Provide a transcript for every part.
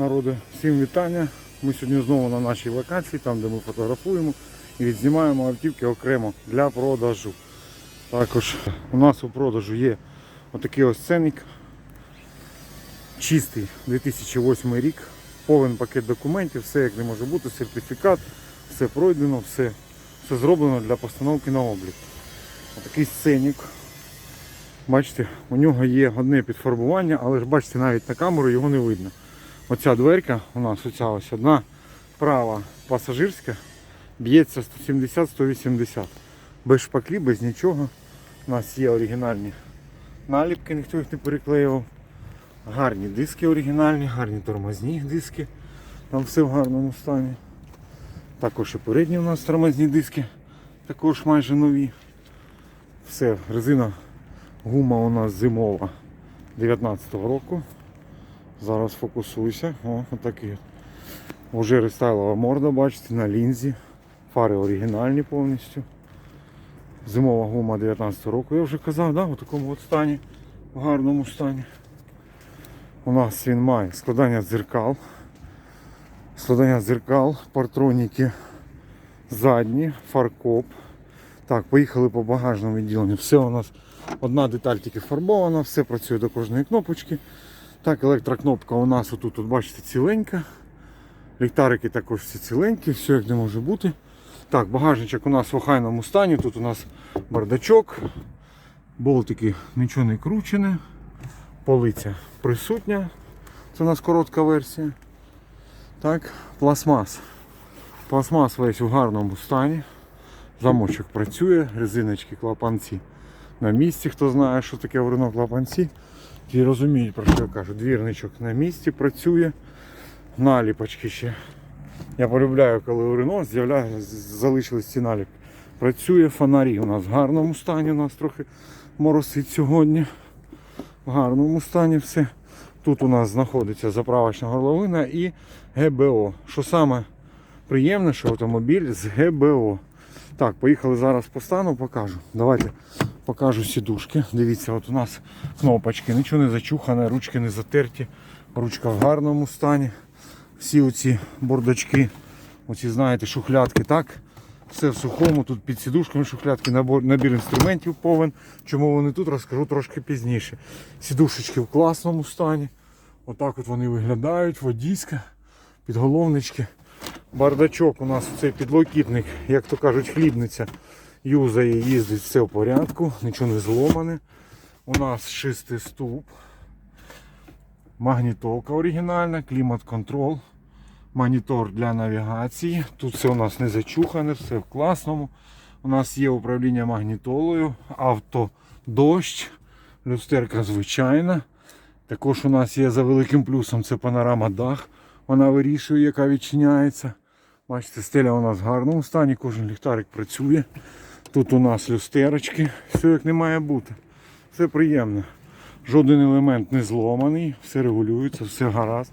народу, всім вітання. Ми сьогодні знову на нашій локації, там де ми фотографуємо і відзнімаємо автівки окремо для продажу. Також у нас у продажу є отакий ось ценник. Чистий 2008 рік, повен пакет документів, все як не може бути, сертифікат, все пройдено, все, все зроблено для постановки на облік. Отакий сценік. Бачите, у нього є одне підфарбування, але ж бачите, навіть на камеру його не видно. Оця дверка у нас оця ось одна права пасажирська б'ється 170-180. Без шпаклі, без нічого. У нас є оригінальні наліпки, ніхто їх не переклеював. Гарні диски оригінальні, гарні тормозні диски. Там все в гарному стані. Також і передні у нас тормозні диски, також майже нові. Все, резина Гума у нас зимова 19-го року. Зараз фокусуйся. О, отакий. Уже рестайлова морда, бачите, на лінзі. Фари оригінальні повністю. Зимова гума 19-го року, я вже казав, да? у такому от стані, в гарному стані. У нас він має складання дзеркал. Складання дзеркал, партроніки задні, фаркоп. Так, поїхали по багажному відділенню. Все у нас одна деталь тільки фарбована, все працює до кожної кнопочки. Так, електрокнопка у нас отут, от, бачите, ціленька. Ліхтарики також всі ціленькі, все як не може бути. Так, багажничок у нас в охайному стані. Тут у нас бардачок, болтики нічого не кручене, полиця присутня. Це у нас коротка версія. Так, пластмас. Пластмас весь у гарному стані. Замочок працює, резиночки, клапанці на місці. Хто знає, що таке в клапанці, ті розуміють, про що я кажу. Двірничок на місці працює. Наліпочки ще. Я полюбляю, коли у Рено залишились ці наліпки. Працює фонарі у нас в гарному стані, у нас трохи моросить сьогодні. В гарному стані все. Тут у нас знаходиться заправочна горловина і ГБО. Що саме приємне, що автомобіль з ГБО. Так, поїхали зараз по стану, покажу. Давайте покажу сідушки. Дивіться, от у нас кнопочки, нічого не зачухане, ручки не затерті, ручка в гарному стані. Всі оці бордочки, оці, знаєте, шухлядки, так? Все в сухому, тут під сідушками шухлядки, набор, набір інструментів повен. Чому вони тут, розкажу трошки пізніше. Сідушечки в класному стані. Отак от вони виглядають, водійська, підголовнички. Бардачок у нас цей підлокітник, як то кажуть, хлібниця. Юзає, їздить, все в порядку, нічого не зломане. У нас шистий стовп. Магнітолка оригінальна, клімат-контрол, монітор для навігації. Тут все у нас не зачухане, все в класному. У нас є управління магнітолою, автодощ, люстерка звичайна. Також у нас є за великим плюсом це панорама дах. Вона вирішує, яка відчиняється. Бачите, стеля у нас в гарному стані, кожен ліхтарик працює. Тут у нас люстерочки, все як не має бути. Все приємно. Жоден елемент не зломаний, все регулюється, все гаразд.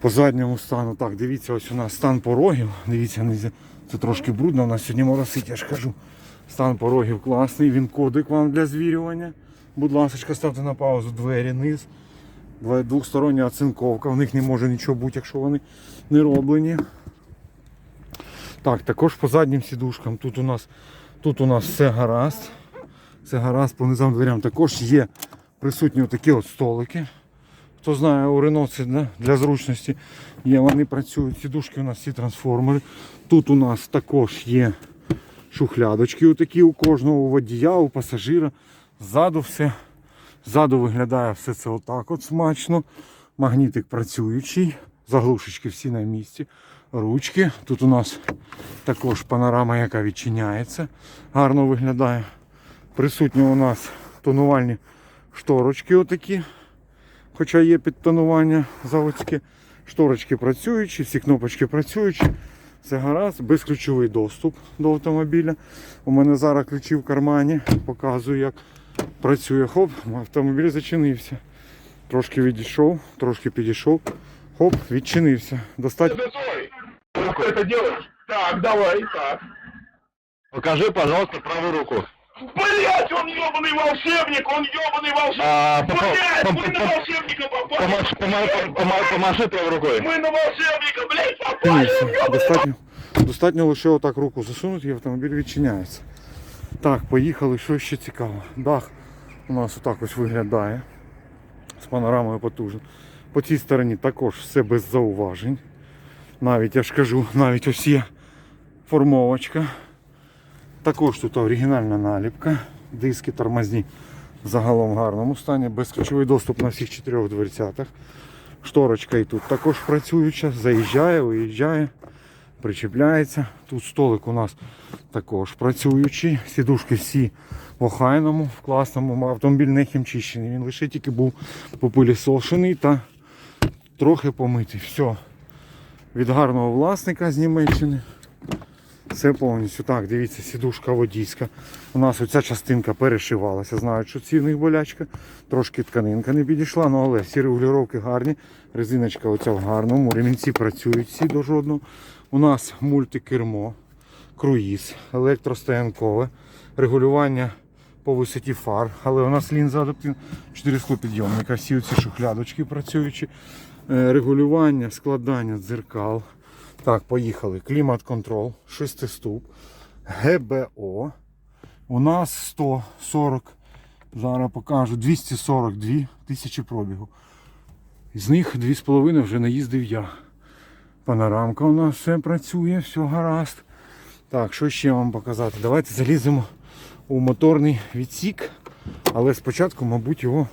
По задньому стану, так, дивіться, ось у нас стан порогів. Дивіться, це трошки брудно, у нас сьогодні моросить, я ж кажу. Стан порогів класний, він кодик вам для звірювання. Будь ласка, ставте на паузу двері, низ. Двохстороння оцинковка, в них не може нічого бути, якщо вони не роблені. Так, також по заднім сідушкам. Тут у нас, тут у нас все гаразд. Все гаразд по низам дверям. Також є присутні такі от столики. Хто знає, у Рено це да, для зручності є, вони працюють. Сідушки у нас всі трансформери. Тут у нас також є шухлядочки отакі у кожного у водія, у пасажира. Ззаду все. Ззаду виглядає все це отак от смачно. Магнітик працюючий. Заглушечки всі на місці. Ручки. Тут у нас також панорама, яка відчиняється. Гарно виглядає. Присутні у нас тонувальні шторочки отакі. Хоча є підтонування заводське. Шторочки працюючі, всі кнопочки працюючі. Все гаразд, безключовий доступ до автомобіля. У мене зараз ключі в кармані. Показую, як працює. Хоп, автомобіль зачинився. Трошки відійшов, трошки підійшов. Хоп, відчинився. Достать Готовый? Как ты это делаешь? Так, давай, так. Покажи, пожалуйста, правую руку. Блять, он ебаный волшебник, он ебаный волшебник. А, по- Блять, по- мы на по- волшебника попали. Помаш, помаш, помаш, помаши правой рукой. Мы на волшебника, блять, попали. Дивіться, ёбаный достатньо, достатньо лише отак руку засунути і автомобіль відчиняється. Так, поїхали, що ще цікаво. Дах у нас отак ось виглядає. З панорамою потужно. По цій стороні також все без зауважень. Навіть я ж кажу, навіть ось є формовочка. Також тут оригінальна наліпка. Диски тормозні загалом в гарному стані. Безключовий доступ на всіх чотирьох дверцятах. Шторочка і тут також працююча, заїжджає, виїжджає, причіпляється. Тут столик у нас також працюючий. Сідушки всі в охайному, в класному. Автомобіль не хімчищений. Він лише тільки був попилісошений та трохи помитий. Все. Від гарного власника з Німеччини. Все повністю. Так, дивіться, сідушка водійська. У нас оця частинка перешивалася. Знають, що ці в них болячка. Трошки тканинка не підійшла, ну але всі регулювання гарні. Резиночка оця в гарному. Ремінці працюють всі до жодного. У нас мультикермо, круїз, електростоянкове, регулювання по висоті фар, але у нас лінза адаптивна, 4 склопідйомника, всі ці шухлядочки працюючі, регулювання, складання дзеркал. Так, поїхали. Клімат-контрол, шестиступ, ГБО. У нас 140, зараз покажу, 242 тисячі пробігу. З них 2,5 вже наїздив я. Панорамка у нас все працює, все гаразд. Так, що ще вам показати? Давайте заліземо у моторний відсік, але спочатку, мабуть, його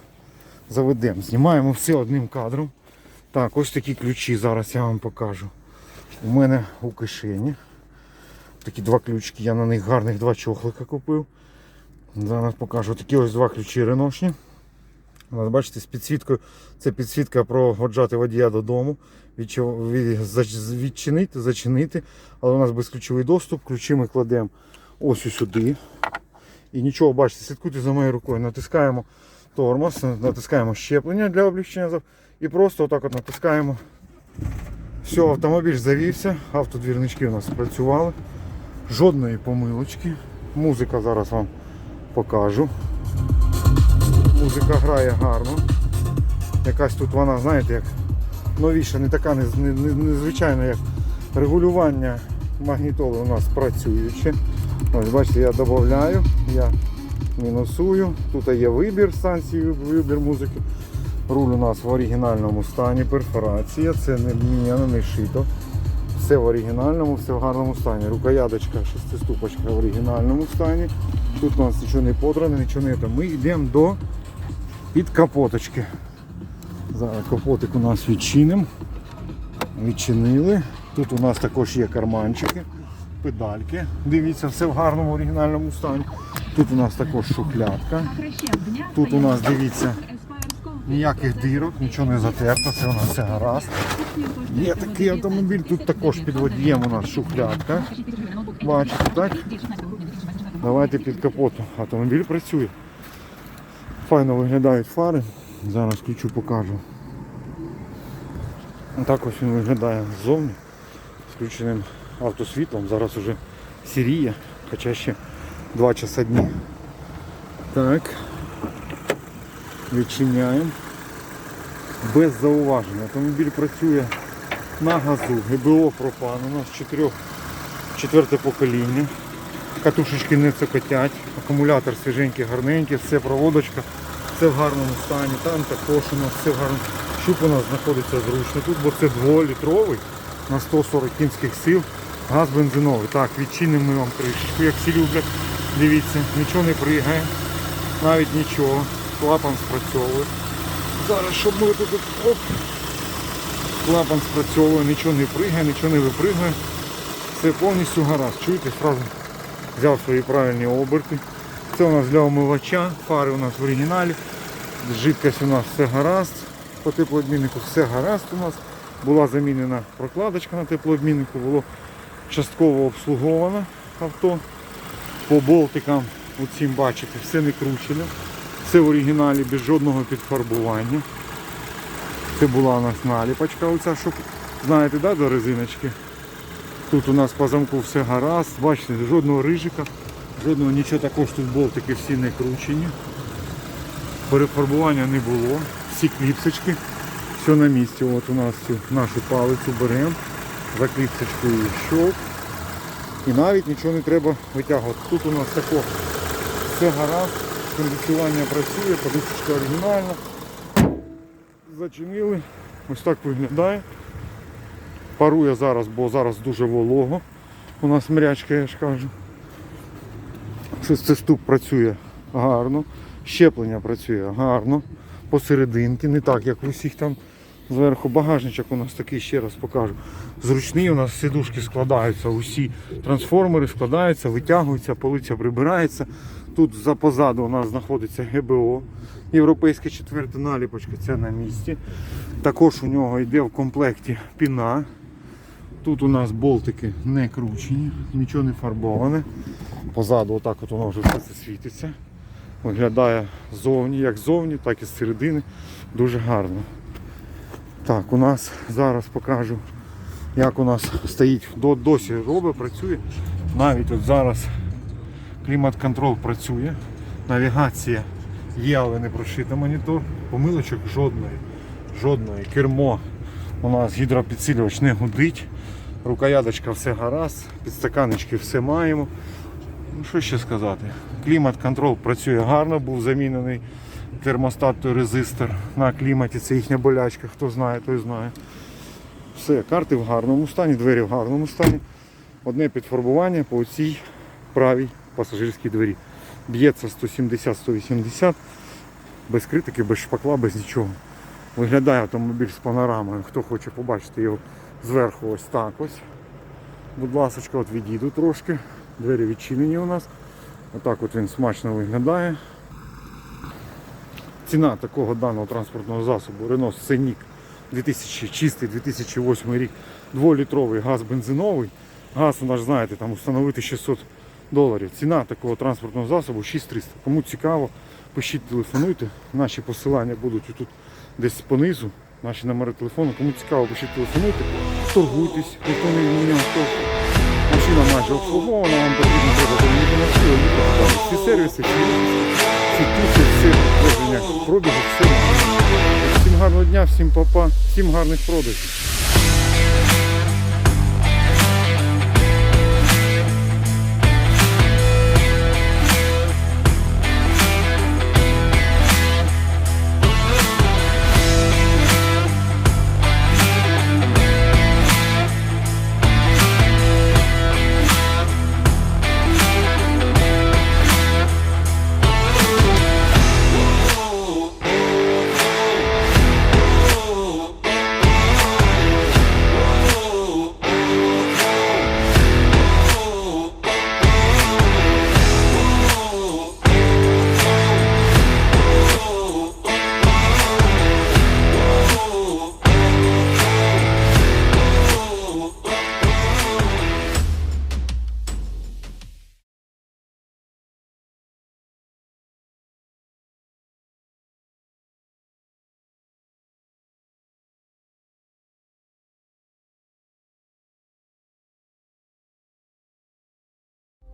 заведемо. Знімаємо все одним кадром. Так, ось такі ключі зараз я вам покажу. У мене у кишені. Такі два ключики, я на них гарних два чохлика купив. Зараз покажу такі ось два ключі реношні. От Бачите, з підсвіткою. Це підсвітка проводжати водія додому, відчинити, зачинити. Але у нас безключовий доступ, ключі ми кладемо ось сюди. І нічого, бачите, слідкуйте за моєю рукою. Натискаємо тормоз, натискаємо щеплення для облегчення і просто отак от натискаємо. Все, автомобіль завівся, автодвірнички у нас працювали. Жодної помилочки. Музика зараз вам покажу. Музика грає гарно. Якась тут вона, знаєте, як новіша, не така нез- не- не- незвичайна, як регулювання магнітоли у нас працююче. Ось бачите, я додаю, я мінусую. Тут є вибір станції, вибір музики. Руль у нас в оригінальному стані, перфорація, це не міняно, не шито. Все в оригінальному, все в гарному стані. Рукояточка, шестиступочка в оригінальному стані. Тут у нас нічого не подране, нічого не. те. Ми йдемо до підкапоточки. Зараз капотик у нас відчинимо. Відчинили. Тут у нас також є карманчики, педальки. Дивіться, все в гарному оригінальному стані. Тут у нас також шухлядка. Тут у нас, дивіться, Ніяких дирок, нічого не затерто, це у нас все гаразд. Є такий автомобіль, тут також під водієм у нас шухлядка. Бачите, так? Давайте під капотом. Автомобіль працює. Файно виглядають фари. Зараз включу покажу. Так ось він виглядає ззовні. З включеним автосвітлом. Зараз уже сіріє, хоча ще 2 часа дні. Так. Відчиняємо. Без зауважень. Автомобіль працює на газу. ГБО пропан. У нас чотирьох, четверте покоління. Катушечки не цокотять. Акумулятор свіженький, гарненький, все проводочка, все в гарному стані. Там також у нас все в гарному. Щуп у нас знаходиться зручно тут, бо це 2-літровий на 140 кінських сил. Газ бензиновий. Так, відчинимо ми вам кришечку, як всі люблять. Дивіться, нічого не пригає, навіть нічого. Клапан спрацьовує. Зараз, щоб ми тут оп, клапан спрацьовує, нічого не пригає, нічого не випригає. Все повністю гаразд. Чуєте, одразу взяв свої правильні оберти. Це у нас для омивача, фари у нас в оригіналі. Жидкость у нас все гаразд. По теплообміннику все гаразд у нас. Була замінена прокладочка на теплообміннику, було частково обслуговано авто. По болтикам, оцім бачите, все не кручено. Все в оригіналі без жодного підфарбування. Це була у нас наліпочка, оця, щоб, знаєте, да, до резиночки. Тут у нас по замку все гаразд, бачите, жодного рижика, Жодного нічого також тут болтики всі не кручені. Перефарбування не було. Всі кліпсочки. Все на місці. От у нас цю нашу палицю беремо. За кліпсочкою щелк. І навіть нічого не треба витягувати. Тут у нас тако все гаразд, кондиціювання працює, подушечка оригінальна. Зачинили. Ось так виглядає. Парує зараз, бо зараз дуже волого. У нас мрячка, я ж кажу. Штук працює гарно. Щеплення працює гарно. Посерединки, не так, як у всіх там зверху. Багажничок у нас такий, ще раз покажу. Зручний, у нас сидушки складаються, усі трансформери складаються, витягуються, полиця прибирається. Тут за позаду у нас знаходиться ГБО. Європейська четверта наліпочка, це на місці. Також у нього йде в комплекті піна. Тут у нас болтики не кручені, нічого не фарбоване. Позаду отак от воно вже все це світиться. Виглядає зовні, як ззовні, так і з середини. Дуже гарно. Так, у нас зараз покажу, як у нас стоїть, досі робить, працює. Навіть от зараз клімат-контроль працює. Навігація є, але не прошита монітор. Помилочок жодної. Жодної. Кермо у нас гідропідсилювач не гудить. Рукоядочка все гаразд, підстаканечки все маємо. Ну, що ще сказати? Клімат-контроль працює гарно, був замінений термостат той резистор на кліматі, це їхня болячка, хто знає, той знає. Все, карти в гарному стані, двері в гарному стані. Одне підфарбування по цій правій пасажирській двері. Б'ється 170-180, без критики, без шпакла, без нічого. Виглядає автомобіль з панорамою. Хто хоче побачити його зверху ось так ось. Будь ласка, от відійду трошки. Двері відчинені у нас. Отак от він смачно виглядає. Ціна такого даного транспортного засобу Renault Scenic 2000, чистий 2008 рік, 2-літровий газ бензиновий. Газ у нас, знаєте, там встановити 600 доларів. Ціна такого транспортного засобу 6300. Кому цікаво, пишіть, телефонуйте. Наші посилання будуть тут десь понизу. Наші номери телефону. Кому цікаво, пишіть телефонуйте, торгуйтесь, ніхто не міняв. Машина майже обслугована, вам потрібно треба замінити на там всі сервіси, всі, всі підтвердження пробігу, все. Всім гарного дня, всім папа, всім гарних продажів.